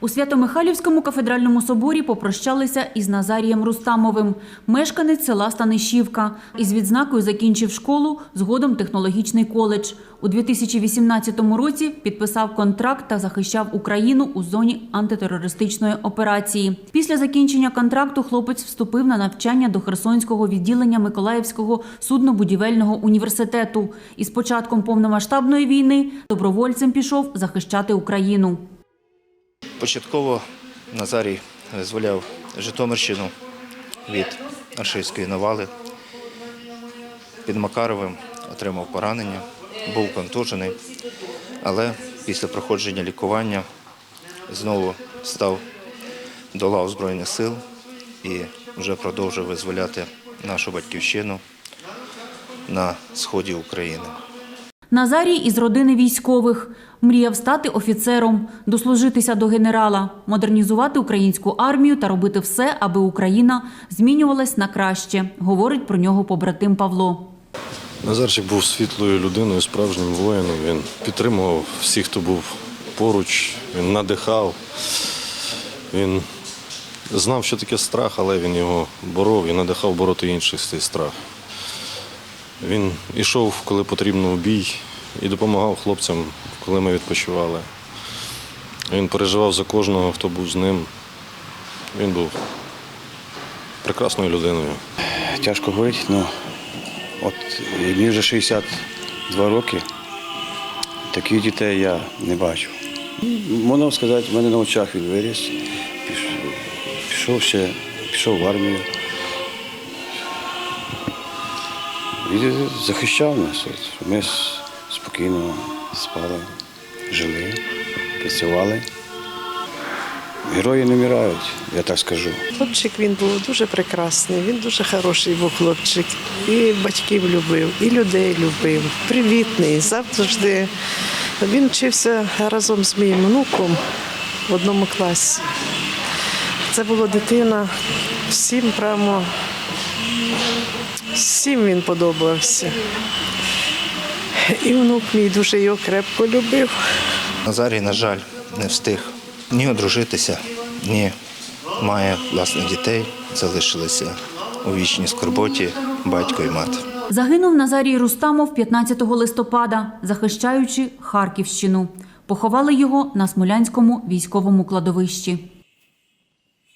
У Свято-Михайлівському кафедральному соборі попрощалися із Назарієм Рустамовим, мешканець села Станишівка. Із відзнакою закінчив школу, згодом технологічний коледж. У 2018 році підписав контракт та захищав Україну у зоні антитерористичної операції. Після закінчення контракту хлопець вступив на навчання до Херсонського відділення Миколаївського суднобудівельного університету. І з початком повномасштабної війни добровольцем пішов захищати Україну. Початково Назарій визволяв Житомирщину від рашистської навали. Під Макаровим отримав поранення, був контужений, але після проходження лікування знову став до лав Збройних сил і вже продовжив визволяти нашу батьківщину на сході України. Назарій із родини військових мріяв стати офіцером, дослужитися до генерала, модернізувати українську армію та робити все, аби Україна змінювалась на краще, говорить про нього побратим Павло. Назарчик був світлою людиною, справжнім воїном. Він підтримував всіх, хто був поруч, він надихав. Він знав, що таке страх, але він його боров і надихав бороти інших цей страх. Він йшов, коли потрібно, у бій, і допомагав хлопцям, коли ми відпочивали. Він переживав за кожного, хто був з ним. Він був прекрасною людиною. Тяжко говорити, але от е, мені вже 62 роки. Таких дітей я не бачу. Можна сказати, в мене на очах він виріс, пішов ще, пішов в армію. І захищав нас. Ми спокійно спали, жили, працювали. Герої не вмирають, я так скажу. Хлопчик він був дуже прекрасний, він дуже хороший був хлопчик. І батьків любив, і людей любив. Привітний, завжди. Він вчився разом з моїм внуком в одному класі. Це була дитина, всім прямо, всім він подобався. І внук мій дуже його крепко любив. Назарій, на жаль, не встиг ні одружитися, ні має власних дітей. Залишилися у вічній скорботі батько і мати. Загинув Назарій Рустамов 15 листопада, захищаючи Харківщину. Поховали його на Смолянському військовому кладовищі.